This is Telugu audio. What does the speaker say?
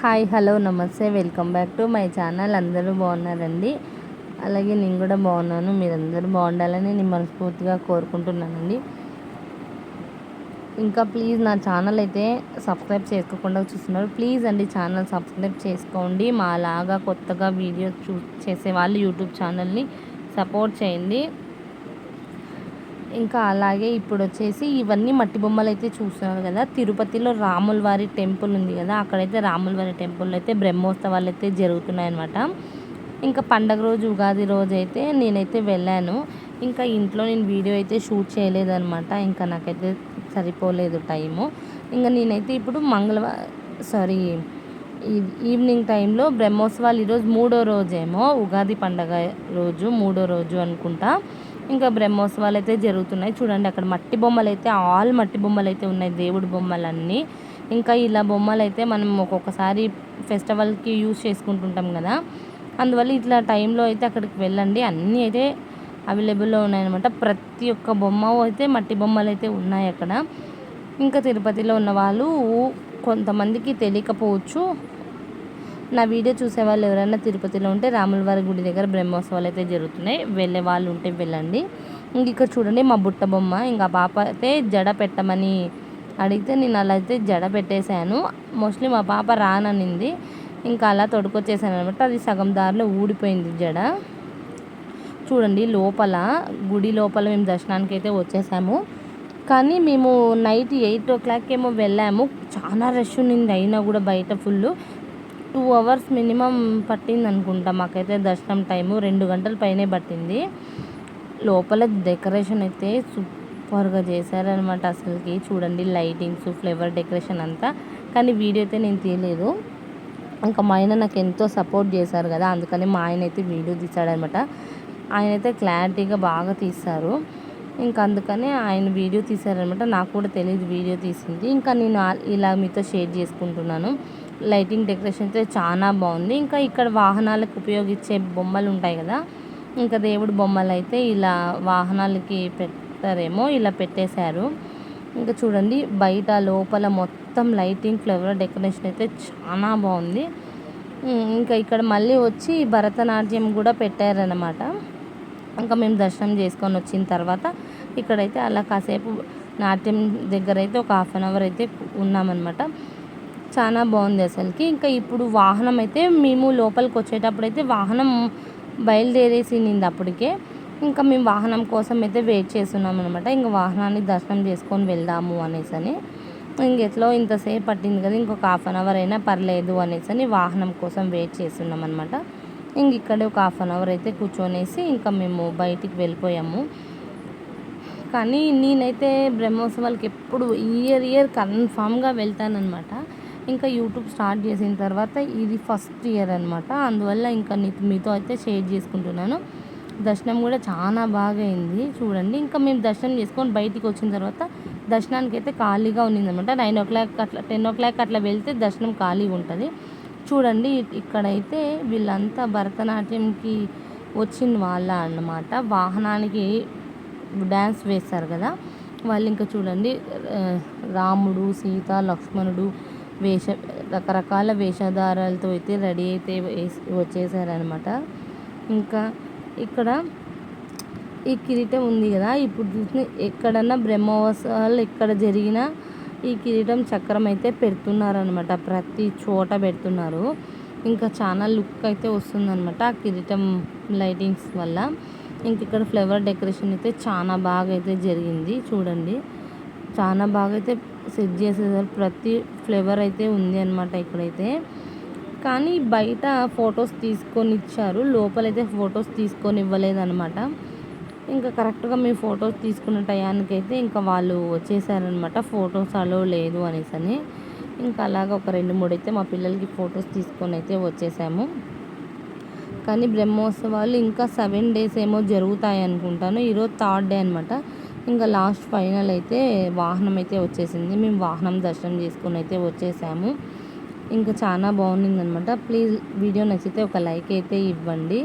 హాయ్ హలో నమస్తే welcome back to my channel. అందరూ బాగున్నారండి? అలాగే నేను కూడా బాగున్నాను. మీరందరూ బాగుండాలని నేను మనస్ఫూర్తిగా కోరుకుంటున్నానండి. ఇంకా ప్లీజ్ నా ఛానల్ అయితే సబ్స్క్రైబ్ చేసుకోకుండా చూస్తున్నారు. ప్లీజ్ అండి ఛానల్ సబ్స్క్రైబ్ చేసుకోండి. మా లాగా కొత్తగా వీడియో చూ చేసే వాళ్ళు యూట్యూబ్ ఛానల్ని సపోర్ట్ చేయండి. ఇంకా అలాగే ఇప్పుడు వచ్చేసి ఇవన్నీ మట్టి బొమ్మలు అయితే చూస్తున్నారు కదా? తిరుపతిలో రాముల వారి టెంపుల్ ఉంది కదా? అక్కడైతే రాముల వారి టెంపుల్ అయితే బ్రహ్మోత్సవాలు అయితే జరుగుతున్నాయి అనమాట ఇంకా పండగ రోజు ఉగాది రోజు అయితే నేనైతే వెళ్ళాను. ఇంకా ఇంట్లో నేను వీడియో అయితే షూట్ చేయలేదనమాట ఇంకా నాకైతే సరిపోలేదు టైము. ఇంకా నేనైతే ఇప్పుడు మంగళవారం సారీ ఈవినింగ్ టైంలో బ్రహ్మోత్సవాలు ఈరోజు మూడో రోజేమో. ఉగాది పండగ రోజు మూడో రోజు అనుకుంటా. ఇంకా బ్రహ్మోత్సవాలు అయితే జరుగుతున్నాయి. చూడండి అక్కడ మట్టి బొమ్మలు అయితే ఆల్ మట్టి బొమ్మలు అయితే ఉన్నాయి. దేవుడి బొమ్మలన్నీ. ఇంకా ఇలా బొమ్మలు అయితే మనం ఒక్కొక్కసారి ఫెస్టివల్కి యూజ్ చేసుకుంటుంటాం కదా. అందువల్ల ఇట్లా టైంలో అయితే అక్కడికి వెళ్ళండి. అన్నీ అయితే అవైలబుల్లో ఉన్నాయన్నమాట. ప్రతి ఒక్క బొమ్మ అయితే మట్టి బొమ్మలు అయితే ఉన్నాయి అక్కడ. ఇంకా తిరుపతిలో ఉన్న వాళ్ళు కొంతమందికి తెలియకపోవచ్చు. నా వీడియో చూసే వాళ్ళు ఎవరైనా తిరుపతిలో ఉంటే రాములవారి గుడి దగ్గర బ్రహ్మోత్సవాలు అయితే జరుగుతున్నాయి. వెళ్ళే వాళ్ళు ఉంటే వెళ్ళండి. ఇంక ఇక్కడ చూడండి మా బుట్ట బొమ్మ. ఇంకా పాప అయితే జడ పెట్టమని అడిగితే నేను అలా అయితే జడ పెట్టేశాను. మోస్ట్లీ మా పాప రాననింది. ఇంకా అలా తొడుకొచ్చేసాను అనమాట అది సగం దారిలో ఊడిపోయింది జడ. చూడండి లోపల గుడి లోపల మేము దర్శనానికి అయితే వచ్చేసాము. కానీ మేము నైట్ ఎయిట్ ఓ క్లాక్ ఏమో వెళ్ళాము. చాలా రష్ ఉన్నింది. అయినా కూడా బయట ఫుల్ టూ అవర్స్ మినిమం పట్టింది అనుకుంటా. మాకైతే దర్శనం టైము రెండు గంటల పైనే పట్టింది. లోపల డెకరేషన్ అయితే సూపర్గా చేశారనమాట అసలుకి. చూడండి లైటింగ్స్ ఫ్లేవర్ డెకరేషన్ అంతా. కానీ వీడియో అయితే నేను తీయలేదు. ఇంకా మా ఆయన నాకు ఎంతో సపోర్ట్ చేశారు కదా. అందుకని మా ఆయన అయితే వీడియో తీశాడనమాట ఆయన అయితే క్లారిటీగా బాగా తీస్తారు ఇంకా అందుకనే ఆయన వీడియో తీశారనమాట నాకు కూడా తెలియదు వీడియో తీసింది. ఇంకా నేను ఇలా మీతో షేర్ చేసుకుంటున్నాను. లైటింగ్ డెకరేషన్ అయితే చాలా బాగుంది. ఇంకా ఇక్కడ వాహనాలకు ఉపయోగించే బొమ్మలు ఉంటాయి కదా ఇంకా దేవుడి బొమ్మలు అయితే ఇలా వాహనాలకి పెట్టారేమో ఇలా పెట్టేశారు. ఇంకా చూడండి బయట లోపల మొత్తం లైటింగ్ ఫ్లవర్ డెకరేషన్ అయితే చాలా బాగుంది. ఇంకా ఇక్కడ మళ్ళీ వచ్చి భరతనాట్యం కూడా పెట్టారనమాట ఇంకా మేము దర్శనం చేసుకొని వచ్చిన తర్వాత ఇక్కడైతే అలా కాసేపు నాట్యం దగ్గర అయితే ఒక హాఫ్ అన్ అవర్ అయితే ఉన్నామన్నమాట. చాలా బాగుంది అసలుకి. ఇంకా ఇప్పుడు వాహనం అయితే మేము లోపలికి వచ్చేటప్పుడు అయితే వాహనం బయలుదేరేసింది అప్పటికే. ఇంకా మేము వాహనం కోసం అయితే వెయిట్ చేస్తున్నాం అనమాట ఇంకా వాహనాన్ని దర్శనం చేసుకొని వెళ్దాము అనేసి అని ఇంకెట్లో ఇంతసేపు పట్టింది కదా ఇంకొక హాఫ్ అన్ అవర్ అయినా పర్లేదు అనేసి అని వాహనం కోసం వెయిట్ చేస్తున్నాం అనమాట ఇంక ఇక్కడే ఒక హాఫ్ అన్ అవర్ అయితే కూర్చొనేసి ఇంకా మేము బయటికి వెళ్ళిపోయాము. కానీ నేనైతే బ్రహ్మోత్సవాలకి ఎప్పుడు ఇయర్ ఇయర్ కన్ఫామ్గా వెళ్తానమాట ఇంకా యూట్యూబ్ స్టార్ట్ చేసిన తర్వాత ఇది ఫస్ట్ ఇయర్ అనమాట అందువల్ల ఇంకా మీతో అయితే షేర్ చేసుకుంటున్నాను. దర్శనం కూడా చాలా బాగా అయింది. చూడండి ఇంకా మేము దర్శనం చేసుకొని బయటికి వచ్చిన తర్వాత దర్శనానికి అయితే ఖాళీగా ఉన్నిందనమాట నైన్ ఓ క్లాక్ అట్లా టెన్ ఓ క్లాక్ అట్లా వెళ్తే దర్శనం ఖాళీగా ఉంటుంది. చూడండి ఇక్కడైతే వీళ్ళంతా భరతనాట్యంకి వచ్చిన వాళ్ళ అన్నమాట. వాహనానికి డ్యాన్స్ వేస్తారు కదా. వాళ్ళు ఇంకా చూడండి రాముడు సీత లక్ష్మణుడు వేష రకరకాల వేషధారాలతో అయితే రెడీ అయితే వేసి వచ్చేసారనమాట ఇంకా ఇక్కడ ఈ కిరీటం ఉంది కదా ఇప్పుడు చూసిన ఎక్కడన్నా బ్రహ్మోత్సవాలు ఎక్కడ జరిగినా ఈ కిరీటం చక్రం అయితే పెడుతున్నారనమాట ప్రతి చోట పెడుతున్నారు. ఇంకా చాలా లుక్ అయితే వస్తుందన్నమాట ఆ కిరీటం లైటింగ్స్ వల్ల. ఇంక ఇక్కడ ఫ్లవర్ డెకరేషన్ అయితే చాలా బాగా అయితే జరిగింది. చూడండి. చాలా బాగా అయితే సెట్ చేసేసారు. ప్రతి ఫ్లేవర్ అయితే ఉంది అనమాట ఇక్కడైతే. కానీ బయట ఫొటోస్ తీసుకొని ఇచ్చారు లోపలైతే ఫొటోస్ తీసుకొని ఇవ్వలేదన్నమాట ఇంకా కరెక్ట్గా మీ ఫొటోస్ తీసుకున్న టయానికైతే ఇంకా వాళ్ళు వచ్చేసారనమాట ఫొటోస్ అలో లేదు అనేసి అని ఇంకా అలాగ ఒక రెండు మూడు అయితే మా పిల్లలకి ఫొటోస్ తీసుకొని అయితే వచ్చేసాము. కానీ బ్రహ్మోత్సవాలు ఇంకా సెవెన్ డేస్ ఏమో జరుగుతాయి అనుకుంటాను ఈరోజు థర్డ్ డే అనమాట ఇంకా లాస్ట్ ఫైనల్ అయితే వాహనం అయితే వచ్చేసింది. మేము వాహనం దర్శనం చేసుకుని అయితే వచ్చేసాము. ఇంకా చాలా బాగుంది అనమాట ప్లీజ్ వీడియో నచ్చితే ఒక లైక్ అయితే ఇవ్వండి.